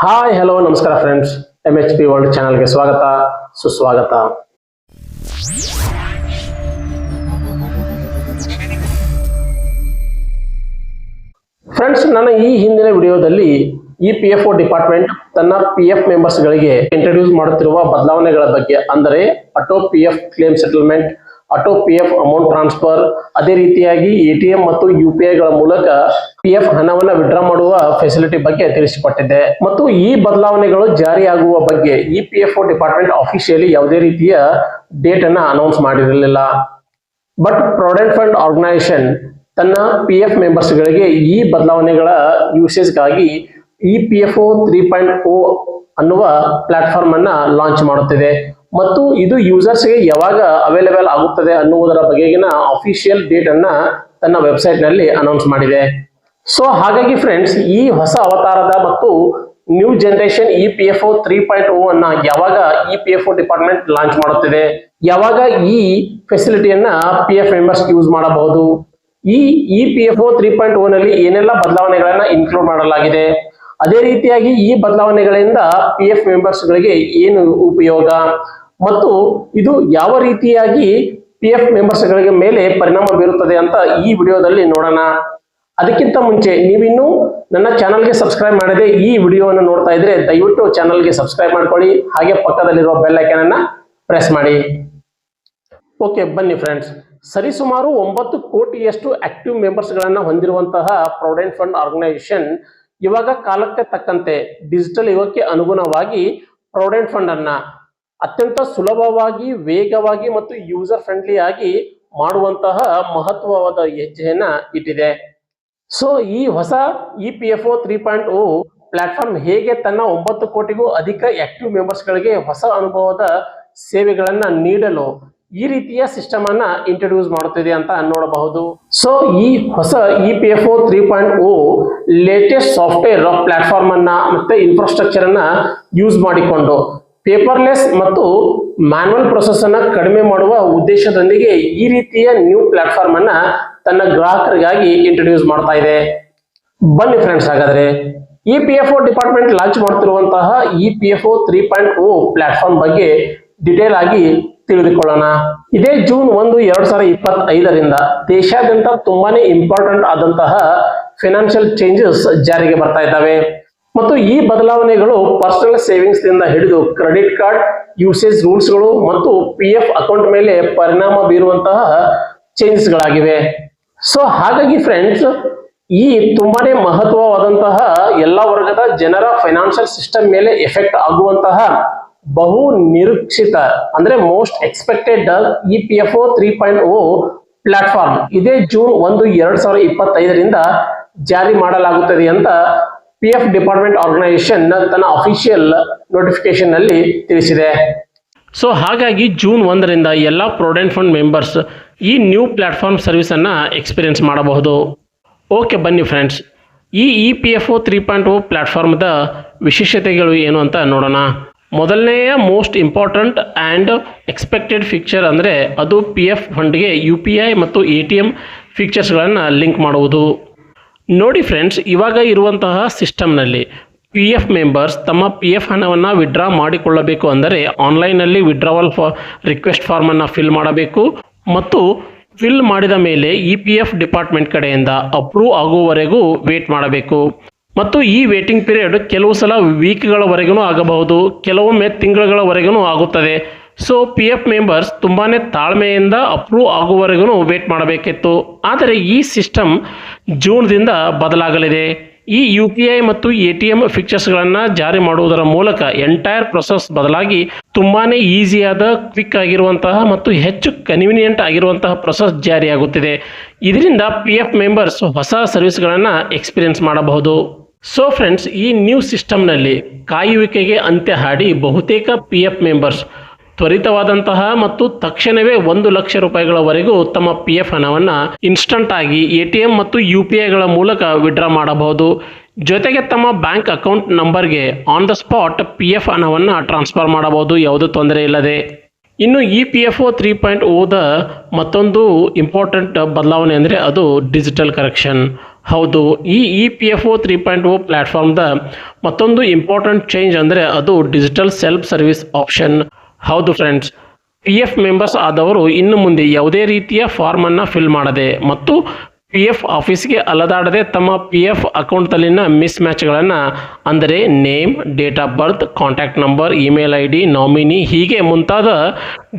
Hi hello ನಮಸ್ಕಾರ friends M H P world ಚಾನಲ್ಗೆ ಸ್ವಾಗತ, ಸುಸ್ವಾಗತ. ಫ್ರೆಂಡ್ಸ್ ನನ್ನ ಈ ಹಿಂದಿನ ವಿಡಿಯೋದಲ್ಲಿ E P F O department ತನ್ನ ಪಿ ಎಫ್ ಮೆಂಬರ್ಸ್ಗಳಿಗೆ ಇಂಟ್ರೊಡ್ಯೂಸ್ ಮಾಡುತ್ತಿರುವ ಬದಲಾವಣೆಗಳ ಬಗ್ಗೆ, ಅಂದರೆ auto P F claim settlement auto P F amount transfer ಅದೇ ರೀತಿಯಾಗಿ ಎ ಟಿ ಎಂ ಮತ್ತು ಯು ಪಿ ಐಗಳ ಮೂಲಕ ಪಿ ಎಫ್ ಹಣವನ್ನು ವಿಡ್ರಾ ಮಾಡುವ ಫೆಸಿಲಿಟಿ ಬಗ್ಗೆ ತಿಳಿಸಿಪಟ್ಟಿದೆ ಮತ್ತು ಈ ಬದಲಾವಣೆಗಳು ಜಾರಿಯಾಗುವ ಬಗ್ಗೆ E P F department officially ಯಾವುದೇ ರೀತಿಯ ಡೇಟ್ ಅನ್ನ ಅನೌನ್ಸ್ ಮಾಡಿರಲಿಲ್ಲ. ಬಟ್ ಪ್ರಾವಿಡೆಂಟ್ ಫಂಡ್ ಆರ್ಗನೈಸೇಷನ್ ತನ್ನ ಪಿ ಎಫ್ ಮೆಂಬರ್ಸ್ಗಳಿಗೆ ಈ ಬದಲಾವಣೆಗಳ ಯೂಸೇಜ್ಗಾಗಿ E P F O three point O ಅನ್ನುವ ಪ್ಲಾಟ್ಫಾರ್ಮ್ ಅನ್ನ ಲಾಂಚ್ ಮಾಡುತ್ತಿದೆ. ಮತ್ತು ಇದು ಯೂಸರ್ಸ್ಗೆ ಯಾವಾಗ ಅವೈಲೇಬಲ್ ಆಗುತ್ತದೆ ಅನ್ನುವುದರ ಬಗೆಗಿನ ಅಫಿಷಿಯಲ್ ಡೇಟ್ ಅನ್ನ ತನ್ನ ವೆಬ್ಸೈಟ್ನಲ್ಲಿ ಅನೌನ್ಸ್ ಮಾಡಿದೆ. ಸೊ ಹಾಗಾಗಿ ಫ್ರೆಂಡ್ಸ್ ಈ ಹೊಸ ಅವತಾರದ ಮತ್ತು new generation E P F O three point O ಅನ್ನ ಯಾವಾಗ E P F O department launch ಮಾಡುತ್ತಿದೆ? ಯಾವಾಗ ಈ ಫೆಸಿಲಿಟಿಯನ್ನ ಪಿ ಎಫ್ ಮೆಂಬರ್ಸ್ ಯೂಸ್ ಮಾಡಬಹುದು? ಈ E P F O three point O ನಲ್ಲಿ ಏನೆಲ್ಲ ಬದಲಾವಣೆಗಳನ್ನ ಇನ್ಕ್ಲೂಡ್ ಮಾಡಲಾಗಿದೆ? ಅದೇ ರೀತಿಯಾಗಿ ಈ ಬದಲಾವಣೆಗಳಿಂದ ಪಿ ಎಫ್ ಮೆಂಬರ್ಸ್ಗಳಿಗೆ ಏನು ಉಪಯೋಗ? ಮತ್ತು ಇದು ಯಾವ ರೀತಿಯಾಗಿ ಪಿ ಎಫ್ ಮೆಂಬರ್ಸ್ಗಳಿಗೆ ಮೇಲೆ ಪರಿಣಾಮ ಬೀರುತ್ತದೆ ಅಂತ ಈ ವಿಡಿಯೋದಲ್ಲಿ ನೋಡೋಣ. ಅದಕ್ಕಿಂತ ಮುಂಚೆ ನೀವಿನ್ನು ನನ್ನ ಚಾನಲ್ಗೆ ಸಬ್ಸ್ಕ್ರೈಬ್ ಮಾಡದೆ ಈ ವಿಡಿಯೋವನ್ನು ನೋಡ್ತಾ ಇದ್ರೆ ದಯವಿಟ್ಟು ಚಾನಲ್ಗೆ ಸಬ್ಸ್ಕ್ರೈಬ್ ಮಾಡ್ಕೊಳ್ಳಿ. ಹಾಗೆ ಪಕ್ಕದಲ್ಲಿರುವ ಬೆಲ್ ಅನ್ನ ಪ್ರೆಸ್ ಮಾಡಿ. ಓಕೆ, ಬನ್ನಿ ಫ್ರೆಂಡ್ಸ್. ಸರಿಸುಮಾರು ಒಂಬತ್ತು ಕೋಟಿಯಷ್ಟು ಆಕ್ಟಿವ್ ಮೆಂಬರ್ಸ್ಗಳನ್ನು ಹೊಂದಿರುವಂತಹ ಪ್ರಾವಿಡೆಂಟ್ ಫಂಡ್ ಆರ್ಗನೈಸೇಷನ್ ಇವಾಗ ಕಾಲಕ್ಕೆ ತಕ್ಕಂತೆ ಡಿಜಿಟಲ್ ಯುಗಕ್ಕೆ ಅನುಗುಣವಾಗಿ ಪ್ರಾವಿಡೆಂಟ್ ಫಂಡ್ ಅನ್ನ ಅತ್ಯಂತ ಸುಲಭವಾಗಿ, ವೇಗವಾಗಿ ಮತ್ತು ಯೂಸರ್ ಫ್ರೆಂಡ್ಲಿ ಆಗಿ ಮಾಡುವಂತಹ ಮಹತ್ವವಾದ ಹೆಜ್ಜೆಯನ್ನ ಇಟ್ಟಿದೆ. ಸೊ ಈ ಹೊಸ E P F O three point O platform ಹೇಗೆ ತನ್ನ ಒಂಬತ್ತು ಕೋಟಿಗೂ ಅಧಿಕ ಆಕ್ಟಿವ್ ಮೆಂಬರ್ಸ್ಗಳಿಗೆ ಹೊಸ ಅನುಭವದ ಸೇವೆಗಳನ್ನ ನೀಡಲು ಈ ರೀತಿಯ ಸಿಸ್ಟಮ್ ಅನ್ನ ಇಂಟ್ರೊಡ್ಯೂಸ್ ಮಾಡುತ್ತಿದೆ ಅಂತ ನೋಡಬಹುದು. ಸೊ ಈ ಹೊಸ E P F O three point O latest software platform ಅನ್ನ ಮತ್ತೆ ಇನ್ಫ್ರಾಸ್ಟ್ರಕ್ಚರ್ ಅನ್ನ ಯೂಸ್ ಮಾಡಿಕೊಂಡು ಪೇಪರ್ಲೆಸ್ ಮತ್ತು ಮ್ಯಾನ್ಯಲ್ ಪ್ರೊಸೆಸ್ ಅನ್ನ ಕಡಿಮೆ ಮಾಡುವ ಉದ್ದೇಶದೊಂದಿಗೆ ಈ ರೀತಿಯ ನ್ಯೂ ಪ್ಲಾಟ್ಫಾರ್ಮ್ ಅನ್ನ ತನ್ನ ಗ್ರಾಹಕರಿಗಾಗಿ ಇಂಟ್ರೊಡ್ಯೂಸ್ ಮಾಡ್ತಾ ಇದೆ. ಬನ್ನಿ ಫ್ರೆಂಡ್ಸ್ ಹಾಗಾದ್ರೆ. E P F O department launch ಮಾಡ್ತಿರುವಂತಹ E P F O three point O platform ಬಗ್ಗೆ ಡಿಟೇಲ್ ಆಗಿ ತಿಳಿದುಕೊಳ್ಳೋಣ. ಇದೇ ಜೂನ್ ಒಂದು, ಎರಡ್ ಸಾವಿರದ ಇಪ್ಪತ್ತೈದರಿಂದ ದೇಶಾದ್ಯಂತ ತುಂಬಾನೇ ಇಂಪಾರ್ಟೆಂಟ್ ಆದಂತಹ ಫಿನಾನ್ಷಿಯಲ್ ಚೇಂಜಸ್ ಜಾರಿಗೆ ಬರ್ತಾ ಇದ್ದಾವೆ. ಮತ್ತು ಈ ಬದಲಾವಣೆಗಳು ಪರ್ಸನಲ್ ಸೇವಿಂಗ್ಸ್ನಿಂದ ಹಿಡಿದು ಕ್ರೆಡಿಟ್ ಕಾರ್ಡ್ ಯೂಸೇಜ್ ರೂಲ್ಸ್ಗಳು ಮತ್ತು ಪಿ ಎಫ್ ಅಕೌಂಟ್ ಮೇಲೆ ಪರಿಣಾಮ ಬೀರುವಂತಹ ಚೇಂಜಸ್ ಗಳಾಗಿವೆ. ಸೊ ಹಾಗಾಗಿ ಫ್ರೆಂಡ್ಸ್ ಈ ತುಂಬಾನೇ ಮಹತ್ವವಾದಂತಹ ಎಲ್ಲ ವರ್ಗದ ಜನರ ಫೈನಾನ್ಷಿಯಲ್ ಸಿಸ್ಟಮ್ ಮೇಲೆ ಎಫೆಕ್ಟ್ ಆಗುವಂತಹ ಬಹು ನಿರೀಕ್ಷಿತ, ಅಂದ್ರೆ most expected E P F O three point O platform ಇದೇ ಜೂನ್ ಒಂದು, ಎರಡ್ ಸಾವಿರದ ಇಪ್ಪತ್ತೈದರಿಂದ ಜಾರಿ ಮಾಡಲಾಗುತ್ತದೆ ಅಂತ ಪಿ ಎಫ್ ಡಿಪಾರ್ಟ್ಮೆಂಟ್ ಆರ್ಗನೈಸೇಷನ್ ತನ್ನ ಅಫಿಷಿಯಲ್ ನೋಟಿಫಿಕೇಶನ್ನಲ್ಲಿ ತಿಳಿಸಿದೆ. ಸೊ ಹಾಗಾಗಿ ಜೂನ್ ಒಂದರಿಂದ ಎಲ್ಲ ಪ್ರೊವಿಡೆಂಟ್ ಫಂಡ್ ಮೆಂಬರ್ಸ್ ಈ ನ್ಯೂ ಪ್ಲಾಟ್ಫಾರ್ಮ್ ಸರ್ವಿಸನ್ನು ಎಕ್ಸ್ಪೀರಿಯನ್ಸ್ ಮಾಡಬಹುದು. ಓಕೆ ಬನ್ನಿ ಫ್ರೆಂಡ್ಸ್ ಈ E P F O three point O ಪ್ಲಾಟ್ಫಾರ್ಮ್ದ ವಿಶೇಷತೆಗಳು ಏನು ಅಂತ ನೋಡೋಣ. ಮೊದಲನೆಯ most important and expected feature ಅಂದರೆ ಅದು ಪಿ ಎಫ್ ಫಂಡ್ಗೆ ಯು ಪಿ ಐ ಮತ್ತು ಎ ಟಿ ಎಂ ಫೀಚರ್ಸ್ಗಳನ್ನು ಲಿಂಕ್ ಮಾಡುವುದು. ನೋಡಿ ಫ್ರೆಂಡ್ಸ್ ಇವಾಗ ಇರುವಂತಹ ಸಿಸ್ಟಮ್ನಲ್ಲಿ ಪಿ ಎಫ್ ಮೆಂಬರ್ಸ್ ತಮ್ಮ ಪಿ ಎಫ್ ಹಣವನ್ನು ವಿಡ್ರಾ ಮಾಡಿಕೊಳ್ಳಬೇಕು ಅಂದರೆ ಆನ್ಲೈನಲ್ಲಿ ವಿಡ್ರಾವಲ್ ಫಾ ರಿಕ್ವೆಸ್ಟ್ ಫಾರ್ಮನ್ನು ಫಿಲ್ ಮಾಡಬೇಕು ಮತ್ತು ಫಿಲ್ ಮಾಡಿದ ಮೇಲೆ ಇ ಪಿ ಎಫ್ ಡಿಪಾರ್ಟ್ಮೆಂಟ್ ಕಡೆಯಿಂದ ಅಪ್ರೂವ್ ಆಗುವವರೆಗೂ ವೇಟ್ ಮಾಡಬೇಕು. ಮತ್ತು ಈ ವೇಟಿಂಗ್ ಪೀರಿಯಡ್ ಕೆಲವು ಸಲ ವೀಕ್ಗಳವರೆಗೂ ಆಗಬಹುದು, ಕೆಲವೊಮ್ಮೆ ತಿಂಗಳುಗಳವರೆಗೂ ಆಗುತ್ತದೆ. ಸೊ ಪಿ ಎಫ್ ಮೆಂಬರ್ಸ್ ತುಂಬಾ ತಾಳ್ಮೆಯಿಂದ ಅಪ್ರೂವ್ ಆಗುವವರೆಗೂ ವೇಟ್ ಮಾಡಬೇಕಿತ್ತು. ಆದರೆ ಈ ಸಿಸ್ಟಮ್ ಜೂನ್ದಿಂದ ಬದಲಾಗಲಿದೆ. ಈ ಯು ಪಿ ಐ ಮತ್ತು ಎ ಟಿ ಎಂ ಫಿಕ್ಚರ್ಸ್ಗಳನ್ನು ಜಾರಿ ಮಾಡುವುದರ ಮೂಲಕ ಎಂಟೈರ್ ಪ್ರೊಸೆಸ್ ಬದಲಾಗಿ ತುಂಬಾ ಈಸಿಯಾದ ಕ್ವಿಕ್ ಆಗಿರುವಂತಹ ಮತ್ತು ಹೆಚ್ಚು ಕನ್ವೀನಿಯಂಟ್ ಆಗಿರುವಂತಹ ಪ್ರೊಸೆಸ್ ಜಾರಿಯಾಗುತ್ತಿದೆ. ಇದರಿಂದ ಪಿ ಎಫ್ ಮೆಂಬರ್ಸ್ ಹೊಸ ಸರ್ವಿಸ್ಗಳನ್ನು ಎಕ್ಸ್ಪೀರಿಯನ್ಸ್ ಮಾಡಬಹುದು. ಸೊ ಫ್ರೆಂಡ್ಸ್ ಈ ನ್ಯೂ ಸಿಸ್ಟಮ್ನಲ್ಲಿ ಕಾಯುವಿಕೆಗೆ ಅಂತ್ಯ ಹಾಡಿ ಬಹುತೇಕ ಪಿ ಎಫ್ ಮೆಂಬರ್ಸ್ ತ್ವರಿತವಾದಂತಹ ಮತ್ತು ತಕ್ಷಣವೇ ಒಂದು ಲಕ್ಷ ರೂಪಾಯಿಗಳವರೆಗೂ ತಮ್ಮ ಪಿ ಎಫ್ ಹಣವನ್ನು ಇನ್ಸ್ಟಂಟ್ ಆಗಿ ಎ ಟಿ ಎಂ ಮತ್ತು ಯು ಪಿ ಐಗಳ ಮೂಲಕ ವಿಡ್ರಾ ಮಾಡಬಹುದು. ಜೊತೆಗೆ ತಮ್ಮ ಬ್ಯಾಂಕ್ ಅಕೌಂಟ್ ನಂಬರ್ಗೆ on the spot P F ಹಣವನ್ನು ಟ್ರಾನ್ಸ್ಫರ್ ಮಾಡಬಹುದು. ಯಾವುದೇ ತೊಂದರೆ ಇಲ್ಲದೆ. ಇನ್ನು E P F O three point ಓದ ಮತ್ತೊಂದು ಇಂಪಾರ್ಟೆಂಟ್ ಬದಲಾವಣೆ ಅಂದರೆ ಅದು ಡಿಜಿಟಲ್ ಕರೆಕ್ಷನ್ ಹೌದು, ಈ E P F O three point O ಪ್ಲ್ಯಾಟ್ಫಾರ್ಮ್ದ ಮತ್ತೊಂದು ಇಂಪಾರ್ಟೆಂಟ್ ಚೇಂಜ್ ಅಂದರೆ ಅದು ಡಿಜಿಟಲ್ ಸೆಲ್ಫ್ ಸರ್ವಿಸ್ ಆಪ್ಷನ್ ಹೌದು ಫ್ರೆಂಡ್ಸ್ ಪಿ ಎಫ್ ಮೆಂಬರ್ಸ್ ಆದವರು ಇನ್ನು ಮುಂದೆ ಯಾವುದೇ ರೀತಿಯ ಫಾರ್ಮನ್ನು ಫಿಲ್ ಮಾಡದೆ ಮತ್ತು ಪಿ ಎಫ್ ಆಫೀಸ್ಗೆ ಅಲದಾಡದೆ ತಮ್ಮ ಪಿ ಎಫ್ ಅಕೌಂಟ್ದಲ್ಲಿನ ಮಿಸ್ ಮ್ಯಾಚ್ಗಳನ್ನು ಅಂದರೆ name, date of birth contact number email I D nominee ಹೀಗೆ ಮುಂತಾದ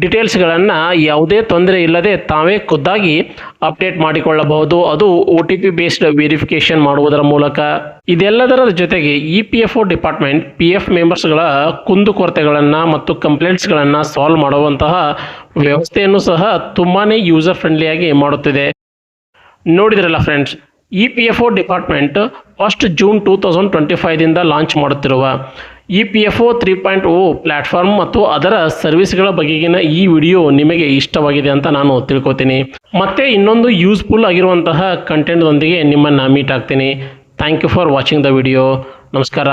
ಡೀಟೇಲ್ಸ್ಗಳನ್ನು ಯಾವುದೇ ತೊಂದರೆ ಇಲ್ಲದೆ ತಾವೇ ಖುದ್ದಾಗಿ ಅಪ್ಡೇಟ್ ಮಾಡಿಕೊಳ್ಳಬಹುದು. ಅದು O T P based verification ಮಾಡುವುದರ ಮೂಲಕ. ಇದೆಲ್ಲದರ ಜೊತೆಗೆ E P F O department P F ಮೆಂಬರ್ಸ್ಗಳ ಕುಂದುಕೊರತೆಗಳನ್ನು ಮತ್ತು ಕಂಪ್ಲೇಂಟ್ಸ್ಗಳನ್ನು ಸಾಲ್ವ್ ಮಾಡುವಂತಹ ವ್ಯವಸ್ಥೆಯನ್ನು ಸಹ ತುಂಬಾ ಯೂಸರ್ ಫ್ರೆಂಡ್ಲಿಯಾಗಿ ಮಾಡುತ್ತಿದೆ. ನೋಡಿದ್ರಲ್ಲ friends E P F O department first June two thousand twenty ಫೈವ್ದಿಂದ launch ಮಾಡುತ್ತಿರುವ E P F O three point O platform ಮತ್ತು ಅದರ ಸರ್ವಿಸ್ಗಳ ಬಗೆಗಿನ ಈ ವಿಡಿಯೋ ನಿಮಗೆ ಇಷ್ಟವಾಗಿದೆ ಅಂತ ನಾನು ತಿಳ್ಕೊತೀನಿ. ಮತ್ತೆ ಇನ್ನೊಂದು ಯೂಸ್ಫುಲ್ ಆಗಿರುವಂತಹ ಕಂಟೆಂಟ್ದೊಂದಿಗೆ ನಿಮ್ಮನ್ನು ಮೀಟ್ ಆಗ್ತೀನಿ. Thank you for watching the video ನಮಸ್ಕಾರ.